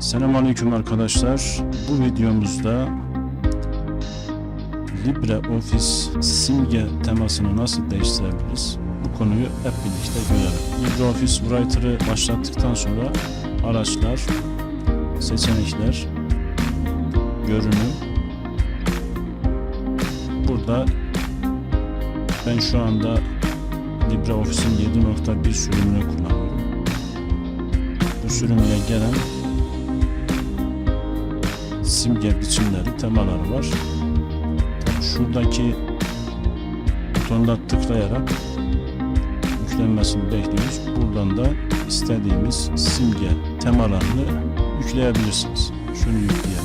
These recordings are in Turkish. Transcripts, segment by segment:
Selamünaleyküm arkadaşlar. Bu videomuzda LibreOffice simge temasını nasıl değiştirebiliriz? Bu konuyu hep birlikte görelim. LibreOffice Writer'ı başlattıktan sonra araçlar, seçenekler, görünüm. Burada ben şu anda LibreOffice'in 7.1 sürümünü kullanıyorum. Bu sürümüne gelen simge biçimleri, temaları var. Şuradaki butonda tıklayarak yüklenmesini bekliyoruz. Buradan da istediğimiz simge temalarını yükleyebilirsiniz. Şunu yükleyelim.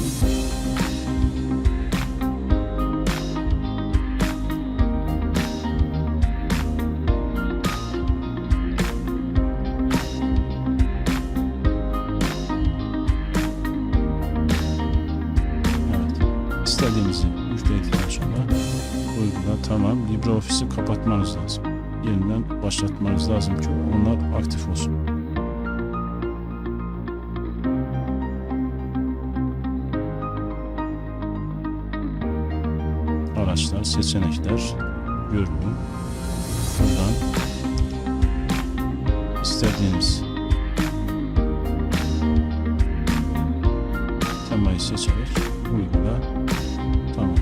Evet. İstediğimizi yükledikten sonra uygula tamam. LibreOffice'i kapatmanız lazım. Yeniden başlatmanız lazım ki onlar aktif olsun. Araçlar, seçenekler, görünüm. Buradan istediğimiz seçerek uygula. Tamam.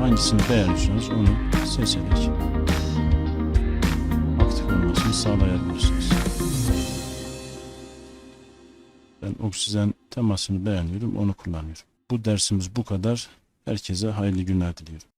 Hangisini beğeniyorsanız onu seçerek aktif olmasını sağlayabilirsiniz. Ben oksijen temasını beğeniyorum, onu kullanıyorum. Bu dersimiz bu kadar. Herkese hayırlı günler diliyorum.